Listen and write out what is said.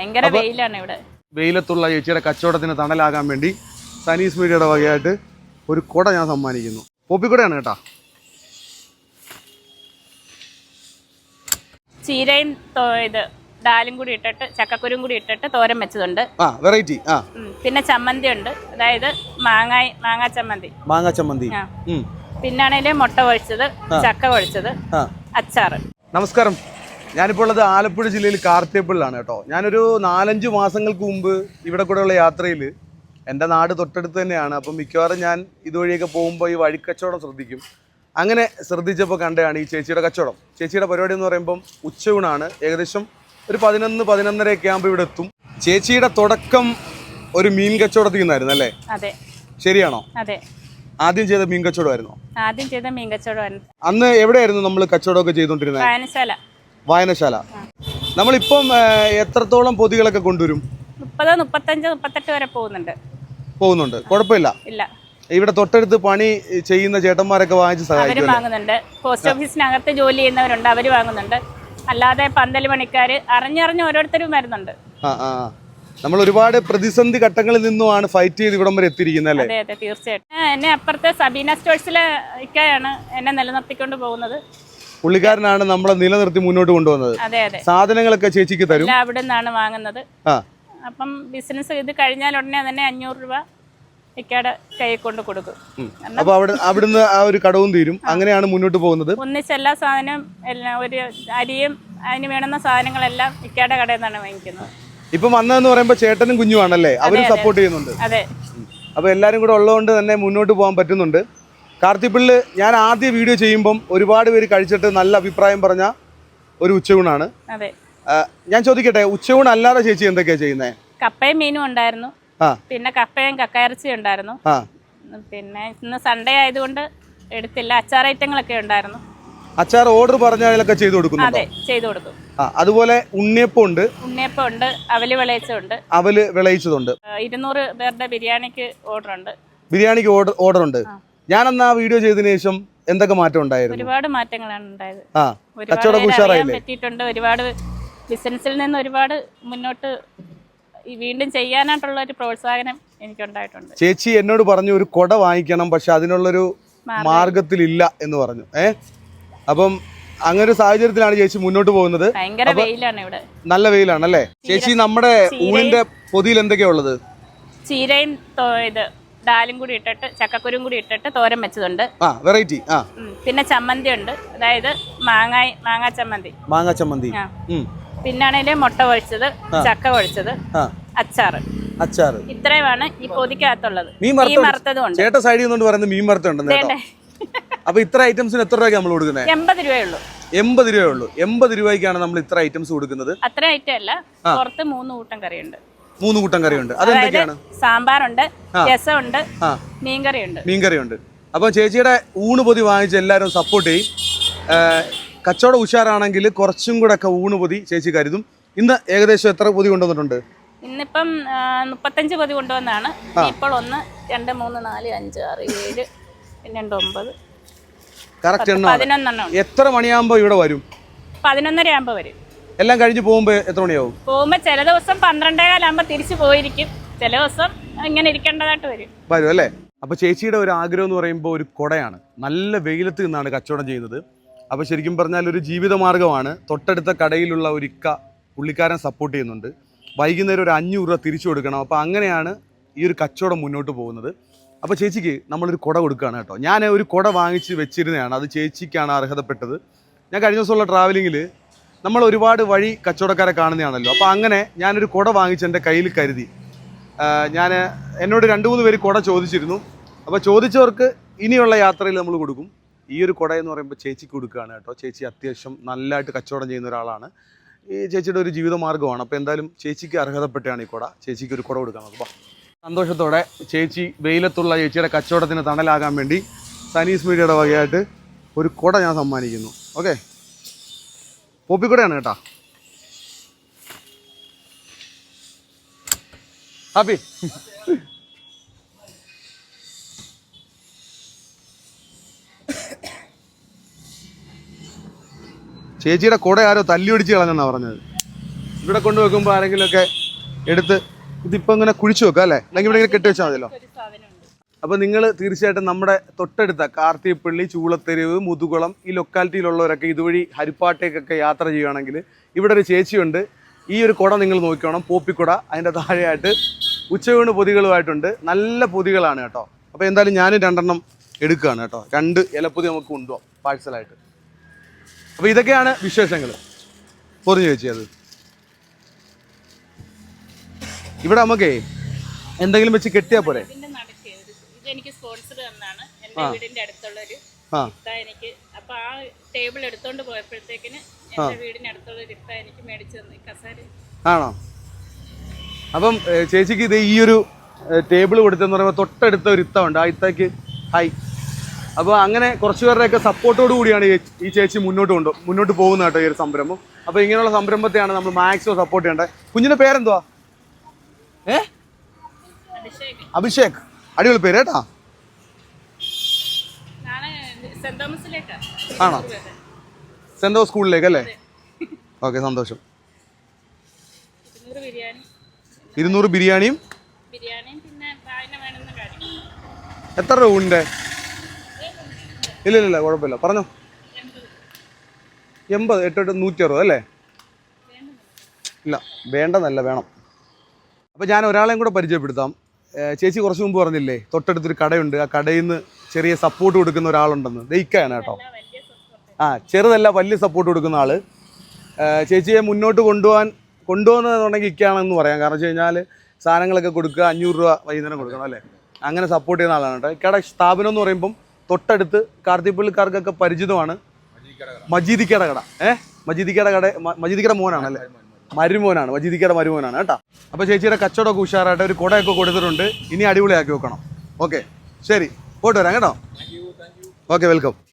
ഭയങ്കര വെയിലാണ് ഇവിടെ. വെയിലത്തുള്ള ചേച്ചിയുടെ കച്ചവടത്തിന് തണലാകാൻ വേണ്ടി സനീസ് മീഡിയയുടെ വകയായിട്ട് ഒരു കുട ഞാൻ സമ്മാനിക്കുന്നു. പോപ്പിക്കുടയാണ് കേട്ടാ. ചീരയും ഇത് ഡാലും കൂടി ഇട്ടിട്ട് ചക്കക്കുരും കൂടി ഇട്ടിട്ട് തോരൻ വെച്ചതുണ്ട്. ആ വെറൈറ്റി ആ. പിന്നെ ചമ്മന്തി ഉണ്ട്. അതായത് മാങ്ങായി മാങ്ങാ ചമ്മന്തി. മാങ്ങാ ചമ്മന്തി. പിന്നാണെങ്കിൽ. പിന്നാണേൽ മുട്ട കൊഴിച്ചത് ചക്ക കൊഴിച്ചത് അച്ചാറ്. നമസ്കാരം. ഞാനിപ്പോൾ ഉള്ളത് ആലപ്പുഴ ജില്ലയിൽ കാർത്തേപ്പിളിലാണ് കേട്ടോ. ഞാനൊരു നാലഞ്ച് മാസങ്ങൾക്ക് മുമ്പ് ഇവിടെ കൂടെയുള്ള യാത്രയിൽ എന്റെ നാട് തൊട്ടടുത്ത് തന്നെയാണ്. അപ്പം മിക്കവാറും ഞാൻ ഇതുവഴിയൊക്കെ പോകുമ്പോൾ ഈ വഴിക്കച്ചവടം ശ്രദ്ധിക്കും. അങ്ങനെ ശ്രദ്ധിച്ചപ്പോൾ കണ്ടതാണ് ഈ ചേച്ചിയുടെ കച്ചവടം. ചേച്ചിയുടെ പരിപാടി എന്ന് പറയുമ്പം ഉച്ചയൂണാണ്. ഏകദേശം ഒരു പതിനൊന്ന് പതിനൊന്നരയൊക്കെ ആകുമ്പോൾ ഇവിടെ എത്തും. ചേച്ചിയുടെ തുടക്കം ഒരു മീൻ കച്ചവടത്തിൽ നിന്നായിരുന്നു അല്ലേ? അതെ. ശരിയാണോ? അതെ. ആദ്യം ചെയ്ത മീൻ കച്ചവടമായിരുന്നോ? ആദ്യം ചെയ്ത മീൻ കച്ചവടമായിരുന്നു. അന്ന് എവിടെയായിരുന്നു നമ്മൾ കച്ചവടമൊക്കെ ചെയ്തോണ്ടിരുന്നത് വായനശാല വായനശാല. നമ്മളിപ്പം എത്രത്തോളം പൊതികളൊക്കെ കൊണ്ടുവരും? മുപ്പത് മുപ്പത്തഞ്ച് മുപ്പത്തെട്ട് വരെ പോകുന്നുണ്ട്. പോകുന്നുണ്ട്. കുഴപ്പമില്ല? ഇല്ല. ഇവിടെ തൊട്ടടുത്ത് പണി ചെയ്യുന്ന ചേട്ടന്മാരൊക്കെ വാങ്ങിച്ച് അവരും സഹായിക്കും വാങ്ങുന്നുണ്ട്. പോസ്റ്റ് ഓഫീസിനകത്ത് ജോലി ചെയ്യുന്നവരുണ്ട്. അവർ വാങ്ങുന്നുണ്ട്. അല്ലാതെ പന്തൽ പണിക്കാർ അറിഞ്ഞറിഞ്ഞ് ഓരോരുത്തരും വരുന്നുണ്ട്. ആ ആ ആ. നമ്മൾ ഒരുപാട് പ്രതിസന്ധി ഘട്ടങ്ങളിൽ നിന്നുമാണ് ഫൈറ്റ് ചെയ്ത് ഇവിടം വരെ എത്തിയിരിക്കുന്നത് അല്ലേ? അതെ അതെ തീർച്ചയായിട്ടും. ആ, എന്നെ അപ്പുറത്തെ സബീന സ്റ്റോഴ്സിലെ ഇക്കയാണ് എന്നെ നിലനിർത്തിക്കൊണ്ട് പോകുന്നത്. പുള്ളിക്കാരനാണ് നമ്മളെ നിലനിർത്തി മുന്നോട്ട് കൊണ്ടുവന്നത്. അതെ അതെ. സാധനങ്ങളൊക്കെ ചേച്ചിക്ക് തരും. എല്ലാം അവിടെ നിന്നാണ് വാങ്ങുന്നത്. ആ. അപ്പം ബിസിനസ് ഇത് കഴിഞ്ഞാൽ ഉടനെ തന്നെ അഞ്ഞൂറ് രൂപ ഇക്കയുടെ കയ്യിൽ കൊണ്ട് കൊടുക്കും. അപ്പൊ അവിടെ അവിടുന്ന് ആ ഒരു കടവും തീരും. അങ്ങനെയാണ് മുന്നോട്ട് പോകുന്നത്. ഒന്നിച്ച് എല്ലാ സാധനവും എല്ലാം ഒരു അരിയും അതിന് വേണ്ടുന്ന സാധനങ്ങളെല്ലാം ഇക്കയുടെ കടയിൽ നിന്നാണ് വാങ്ങിക്കുന്നത്. ഇപ്പൊ വന്നതെന്ന് പറയുമ്പോൾ ചേട്ടനും കുഞ്ഞുമാണല്ലേ? അവരും സപ്പോർട്ട് ചെയ്യുന്നുണ്ട്. അതെ. അപ്പോൾ എല്ലാവരും കൂടെ ഉള്ളതുകൊണ്ട് തന്നെ മുന്നോട്ട് പോകാൻ പറ്റുന്നുണ്ട്. കാർത്തിപ്പിള്ളി ഞാൻ ആദ്യ വീഡിയോ ചെയ്യുമ്പം ഒരുപാട് പേര് കഴിച്ചിട്ട് നല്ല അഭിപ്രായം പറഞ്ഞ ഒരു ഉച്ചയൂണാണ്. ഞാൻ ചോദിക്കട്ടെ ഉച്ചയൂൺ അല്ലാതെ ചേച്ചി എന്തൊക്കെയാ ചെയ്യുന്നത് കപ്പയും മീനും ഉണ്ടായിരുന്നു. പിന്നെ കപ്പയും കക്കയിറച്ചിയും ഉണ്ടായിരുന്നു. പിന്നെ ഇന്ന് സൺഡേ ആയതുകൊണ്ട് എടുത്തില്ല അച്ചാർ ഐറ്റങ്ങളൊക്കെ ഉണ്ടായിരുന്നു. അച്ചാർ ഓർഡർ പറഞ്ഞാലൊക്കെ ചെയ്തു കൊടുക്കുന്നുണ്ടോ? അതെ ചെയ്തു കൊടുക്കും. അതുപോലെ ഉണ്ണിയപ്പം ഉണ്ട്. ഉണ്ണിയപ്പം ഉണ്ട് അവൽ വിളയിച്ചുണ്ട് അവൽ വിളയിച്ചതുണ്ട്. ഇരുന്നൂറ് പേരുടെ ബിരിയാണിക്ക് ഓർഡർ ഉണ്ട്. ബിരിയാണിക്ക് ഓർഡർ ഓർഡർ ഉണ്ട്. ഞാൻ അന്ന് ആ വീഡിയോ ചെയ്തതിനു ശേഷം എന്തൊക്കെ മാറ്റം ഉണ്ടായിരുന്നു? ഒരുപാട് മാറ്റങ്ങളാണ് ഉണ്ടായത്. ആ ഒരുപാട് കച്ചവടം ഉഷാറായില്ലേ? പറ്റിയിട്ടുണ്ട്. ഒരുപാട് ബിസിനസ്സിൽ നിന്ന് ഒരുപാട് മുന്നോട്ട് വീണ്ടും ചെയ്യാനായിട്ടുള്ള ഒരു പ്രോത്സാഹനം എനിക്ക് ഉണ്ടായിട്ടുണ്ട് ചേച്ചി എന്നോട് പറഞ്ഞു ഒരു കൊട വാങ്ങിക്കണം പക്ഷെ അതിനുള്ളൊരു മാർഗത്തിലില്ല എന്ന് പറഞ്ഞു. ഏ? അപ്പം അങ്ങനെ ഒരു സാഹചര്യത്തിലാണ് ചേച്ചി മുന്നോട്ട് പോകുന്നത്. നല്ല വെയിലാണ് അല്ലേ? ചേച്ചി നമ്മുടെ ഊണിന്റെ പൊതിയിൽ എന്തൊക്കെയാ ഉള്ളത്? ചീരയും ഇത് ഡാലും കൂടി ഇട്ടിട്ട് ചക്കക്കുരും കൂടി ഇട്ടിട്ട് തോരൻ വെച്ചതുണ്ട്. ആ വെറൈറ്റി ആ. ഉം. പിന്നെ ചമ്മന്തി ഉണ്ട് അതായത് മാങ്ങായി മാങ്ങാ ചമ്മന്തി. മാങ്ങ ചമ്മന്തി. ആ. ഉം. പിന്നാണേൽ മുട്ട ഒഴിച്ചത് ചക്ക ഒഴിച്ചത് ആ. അച്ചാറ്. അച്ചാറ്. ഇത്രയുമാണ് ഈ പൊതിക്കകത്തുള്ളത്. മീൻ വറുത്തതും ഉണ്ട് ചേട്ട സൈഡിൽ നിന്നുകൊണ്ട് പറയുന്നത് മീൻ കേട്ടോ. വേണ്ടേ? അപ്പൊ ഇത്ര ഐറ്റംസിന് എത്ര രൂപയ്ക്ക് നമ്മൾ കൊടുക്കുന്നത് എൺപത് രൂപയുള്ളൂ. എൺപത് രൂപയേ ഉള്ളൂ. എൺപത് രൂപയ്ക്കാണ് നമ്മൾ ഇത്ര ഐറ്റംസ് കൊടുക്കുന്നത്. അത്ര ഐറ്റം അല്ല. പുറത്ത് മൂന്ന് കൂട്ടം കറിയുണ്ട്. മൂന്ന് കൂട്ടം കറിയുണ്ട് അതെന്തൊക്കെയാണ് സാമ്പാറുണ്ട് രസമുണ്ട് മീൻകറിയുണ്ട്. മീൻകറിയുണ്ട്. അപ്പം ചേച്ചിയുടെ ഊണ് പൊതി വാങ്ങിച്ച് എല്ലാവരും സപ്പോർട്ട് ചെയ്യും. കച്ചവടം ഉഷാറാണെങ്കിൽ കുറച്ചും കൂടെ ഒക്കെ ഊണ് പൊതി ചേച്ചി കരുതും. ഇന്ന് ഏകദേശം എത്ര പൊതി കൊണ്ടുവന്നിട്ടുണ്ട്? ഇന്നിപ്പം മുപ്പത്തഞ്ച് പൊതി കൊണ്ടുവന്നാണ്. ഇപ്പോൾ ഒന്ന് രണ്ട് മൂന്ന് നാല് അഞ്ച് ആറ് ഏഴ് പിന്നെ രണ്ട് ഒമ്പത്. കറക്റ്റ് എണ്ണം എത്ര മണിയാകുമ്പോൾ ഇവിടെ വരും? പതിനൊന്നര ആകുമ്പോൾ വരും. എല്ലാം കഴിഞ്ഞ് പോകുമ്പോൾ എത്ര മണിയാവും? പോകുമ്പോൾ ചില ദിവസം പന്ത്രണ്ടേ കാലാകുമ്പോൾ തിരിച്ചു പോയിരിക്കും. ചില ദിവസം ഇങ്ങനെ ഇരിക്കേണ്ടതായിട്ട് വരും. വരും അല്ലേ? അപ്പോൾ ചേച്ചിയുടെ ഒരു ആഗ്രഹം എന്ന് പറയുമ്പോൾ ഒരു കൊടയാണ്. നല്ല വെയിലത്ത് നിന്നാണ് കച്ചവടം ചെയ്യുന്നത്. അപ്പോൾ ശരിക്കും പറഞ്ഞാൽ ഒരു ജീവിതമാർഗമാണ് തൊട്ടടുത്ത കടയിലുള്ള ഒരു ഇക്ക പുള്ളിക്കാരൻ സപ്പോർട്ട് ചെയ്യുന്നുണ്ട്. വൈകുന്നേരം ഒരു അഞ്ഞൂറ് രൂപ തിരിച്ചു കൊടുക്കണം. അപ്പോൾ അങ്ങനെയാണ് ഈ ഒരു കച്ചവടം മുന്നോട്ട് പോകുന്നത്. അപ്പോൾ ചേച്ചിക്ക് നമ്മളൊരു കുട കൊടുക്കുകയാണ് കേട്ടോ. ഞാൻ ഒരു കുട വാങ്ങിച്ച് വെച്ചിരുന്നതാണ്. അത് ചേച്ചിക്കാണ് അർഹതപ്പെട്ടത്. ഞാൻ കഴിഞ്ഞ ദിവസമുള്ള ട്രാവലിങ്ങിൽ നമ്മൾ ഒരുപാട് വഴി കച്ചവടക്കാരെ കാണുന്നതാണല്ലോ. അപ്പോൾ അങ്ങനെ ഞാനൊരു കുട വാങ്ങിച്ച് എന്റെ കയ്യിൽ കരുതി. ഞാൻ എന്നോട് രണ്ട് മൂന്ന് പേര് കുട ചോദിച്ചിരുന്നു. അപ്പോൾ ചോദിച്ചവർക്ക് ഇനിയുള്ള യാത്രയിൽ നമ്മൾ കൊടുക്കും. ഈ ഒരു കുട എന്ന് പറയുമ്പോൾ ചേച്ചിക്ക് കൊടുക്കുകയാണ് കേട്ടോ. ചേച്ചി അത്യാവശ്യം നല്ലതായിട്ട് കച്ചവടം ചെയ്യുന്ന ഒരാളാണ്. ഈ ചേച്ചിയുടെ ഒരു ജീവിത മാർഗമാണ് അപ്പോൾ എന്തായാലും ചേച്ചിക്ക് അർഹതപ്പെട്ടാണ് ഈ കുട. ചേച്ചിക്ക് ഒരു കുട കൊടുക്കാൻ നോക്കുക സന്തോഷത്തോടെ ചേച്ചി വെയിലത്തുള്ള ചേച്ചിയുടെ കച്ചവടത്തിന് തണലാകാൻ വേണ്ടി സനീസ് മീഡിയയുടെ വകയായിട്ട് ഒരു കുട ഞാൻ സമ്മാനിക്കുന്നു. ഓക്കെ? പോപ്പിക്കുടയാണ് കേട്ടോ. ഹാപ്പി. ചേച്ചിയുടെ കുട ആരോ തല്ലി ഒടിച്ച് കളഞ്ഞെന്നാ പറഞ്ഞത്. ഇവിടെ കൊണ്ടുവെക്കുമ്പോൾ ആരെങ്കിലുമൊക്കെ എടുത്ത് ഇതിപ്പോൾ ഇങ്ങനെ കുഴിച്ചു വെക്കാം അല്ലേ? അല്ലെങ്കിൽ ഇവിടെ കെട്ടി വെച്ചാൽ മതിയല്ലോ. അപ്പോൾ നിങ്ങൾ തീർച്ചയായിട്ടും നമ്മുടെ തൊട്ടടുത്ത കാർത്തിപ്പള്ളി ചൂളത്തെരുവ് മുതുകുളം ഈ ലൊക്കാലിറ്റിയിലുള്ളവരൊക്കെ ഇതുവഴി ഹരിപ്പാട്ടേക്കൊക്കെ യാത്ര ചെയ്യുകയാണെങ്കിൽ ഇവിടെ ഒരു ചേച്ചിയുണ്ട്. ഈ ഒരു കുട നിങ്ങൾ നോക്കിക്കോണം. പോപ്പിക്കുട. അതിന്റെ താഴെയായിട്ട് ഉച്ചയൂണ് പൊതികളുമായിട്ടുണ്ട്. നല്ല പൊതികളാണ് കേട്ടോ. അപ്പോൾ എന്തായാലും ഞാനും രണ്ടെണ്ണം എടുക്കുകയാണ് കേട്ടോ. രണ്ട് ഇലപ്പൊതി നമുക്ക് കൊണ്ടുപോകാം പാഴ്സലായിട്ട് അപ്പോൾ ഇതൊക്കെയാണ് വിശേഷങ്ങൾ പൊറിഞ്ഞു ചേച്ചി അത്. ഇവിടെ നമുക്കേ എന്തെങ്കിലും വെച്ച് കെട്ടിയാൽ പോരെ ഇതിന്റെ നടുക്ക് ഒരു ഇത് എനിക്ക് സ്പോൺസർ തന്നാണ്. എന്റെ വീടിന്റെ അടുത്തുള്ള ഒരു എനിക്ക്. അപ്പൊ ആ ടേബിൾ എടുത്തോണ്ട് പോയപ്പോഴത്തേക്കിന് എന്റെ വീടിന്റെ അടുത്തുള്ള ഒരു ഇത്ത എനിക്ക് മേടിച്ചു തന്നു. കസേര ആണോ? അപ്പം ചേച്ചിക്ക് ഇത് ഈ ഒരു ടേബിൾ കൊടുത്തെന്ന് പറയുമ്പോൾ തൊട്ടടുത്ത ഒരു ഇത്ത ഉണ്ട്. ആ ഇത്തക്ക് ഹൈ അപ്പോൾ അങ്ങനെ കുറച്ച് പേരുടെയൊക്കെ സപ്പോർട്ടോട് കൂടിയാണ് ഈ ചേച്ചി മുന്നോട്ട് കൊണ്ടു മുന്നോട്ട് പോകുന്ന കേട്ടോ ഈ ഒരു സംരംഭം. അപ്പോൾ ഇങ്ങനെയുള്ള സംരംഭത്തെയാണ് നമ്മൾ മാക്സിമം സപ്പോർട്ട് ചെയ്യേണ്ടത്. കുഞ്ഞിന്റെ പേരെന്തുവാ? ഏ? അഭിഷേക്. അടിപൊളി പേര് കേട്ടാ? ആണോ? സെന്റ് തോമസ് സ്കൂളിലേക്ക് അല്ലേ? ഓക്കെ സന്തോഷം. ഇരുന്നൂറ് ബിരിയാണി. ഇരുന്നൂറ് ബിരിയാണിയും? എത്ര രൂപ ഉണ്ട്? ഇല്ല ഇല്ല കുഴപ്പമില്ല. പറഞ്ഞോ. എൺപത് എട്ട് എട്ട് നൂറ്റി അറുപത് അല്ലേ ഇല്ല വേണ്ടെന്നല്ല വേണം. അപ്പോൾ ഞാൻ ഒരാളെയും കൂടെ പരിചയപ്പെടുത്താം. ചേച്ചി കുറച്ച് മുമ്പ് പറഞ്ഞില്ലേ തൊട്ടടുത്തൊരു കടയുണ്ട് ആ കടയിൽ നിന്ന് ചെറിയ സപ്പോർട്ട് കൊടുക്കുന്ന ഒരാളുണ്ടെന്ന്. ദയിക്കാണ് കേട്ടോ. ആ ചെറുതല്ല വലിയ സപ്പോർട്ട് കൊടുക്കുന്ന ആൾ. ചേച്ചിയെ മുന്നോട്ട് കൊണ്ടുപോകാൻ കൊണ്ടുപോകുന്നതെന്നുണ്ടെങ്കിൽ ഇക്കാണെന്ന് പറയാം. കാരണം വെച്ച് കഴിഞ്ഞാൽ സാധനങ്ങളൊക്കെ കൊടുക്കുക അഞ്ഞൂറ് രൂപ വൈകുന്നേരം കൊടുക്കണം അല്ലേ? അങ്ങനെ സപ്പോർട്ട് ചെയ്യുന്ന ആളാണ് കേട്ടോ. ഇക്കട സ്ഥാപനം എന്ന് പറയുമ്പം തൊട്ടടുത്ത് കാർത്തിപ്പള്ളിക്കാർക്കൊക്കെ പരിചിതമാണ് മജീദിക്കട കട. ഏഹ് മജീദിക്കട കട മജീദിക്കട മോനാണല്ലേ മരുമോനാണ് വജീതിക്കയുടെ മരുമോനാണ് കേട്ടോ. അപ്പോൾ ചേച്ചിയുടെ കച്ചവടമൊക്കെ ഉഷാറായിട്ട് ഒരു കുടയൊക്കെ കൊടുത്തിട്ടുണ്ട്. ഇനി അടിപൊളിയാക്കി വെക്കണം. ഓക്കെ. ശരി. പോയിട്ട് വരാം കേട്ടോ. Okay welcome.